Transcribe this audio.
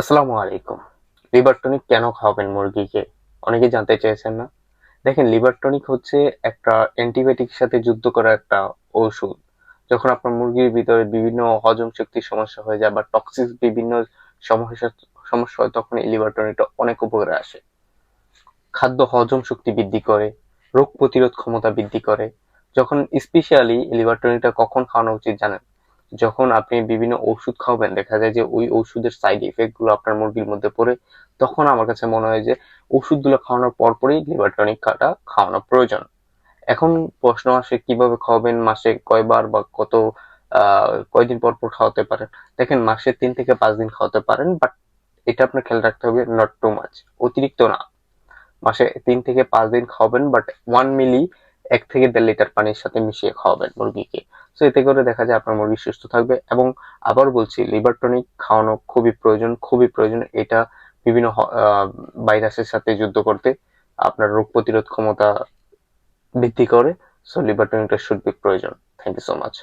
আসসালামু আলাইকুম। Liver tonic কেন খাওয়াবেন মুরগিকে? অনেকে জানতে চেয়েছেন না। দেখেন, লিভার টনিক হচ্ছে একটা অ্যান্টিবায়োটিকের সাথে যুদ্ধ করা একটা ঔষধ। যখন আপনার মুরগির ভিতরে বিভিন্ন হজম শক্তির সমস্যা হয়ে যায় বা টক্সিক বিভিন্ন সমস্যা সমস্যা হয়, তখন এই লিভার টনিকটা অনেক উপকারে আসে। খাদ্য হজম শক্তি বৃদ্ধি করে, রোগ প্রতিরোধ ক্ষমতা বৃদ্ধি করে। যখন স্পেশালি লিভার টনিকটা কখন খাওয়ানো উচিত জানেন? যখন আপনি বিভিন্ন ওষুধ খাওয়াবেন, দেখা যায় যে ওই ওষুধের সাইড ইফেক্টগুলো আপনার মুরগির মধ্যে পড়ে, তখন আমার কাছে মনে হয় যে ওষুধগুলো খাওয়ানোর পরপরই লিভার টনিক খাটা খাওয়ানো প্রয়োজন। এখন প্রশ্ন আসে, কীভাবে খাওয়াবেন, মাসে কয়বার বা কত কয়দিন পর পর খাওয়াতে পারেন? দেখেন, মাসে তিন থেকে পাঁচ দিন খাওয়াতে পারেন বাট এটা আপনার খেয়াল রাখতে হবে নট টু মাছ অতিরিক্ত না। মাসে তিন থেকে পাঁচ দিন খাওয়াবেন বাট ওয়ান মিলি এক থেকে দেড় লিটার পানির সাথে মিশিয়ে খাওয়াবেন মুরগিকে। তো এতে করে দেখা যায় আপনার মুরগি সুস্থ থাকবে এবং আবার বলছি লিভার টনিক খাওয়ানো খুবই প্রয়োজন খুবই প্রয়োজন। এটা বিভিন্ন ভাইরাসের সাথে যুদ্ধ করতে আপনার রোগ প্রতিরোধ ক্ষমতা বৃদ্ধি করে। সো লিভার টনিকটা শুড প্রয়োজন। Thank you so much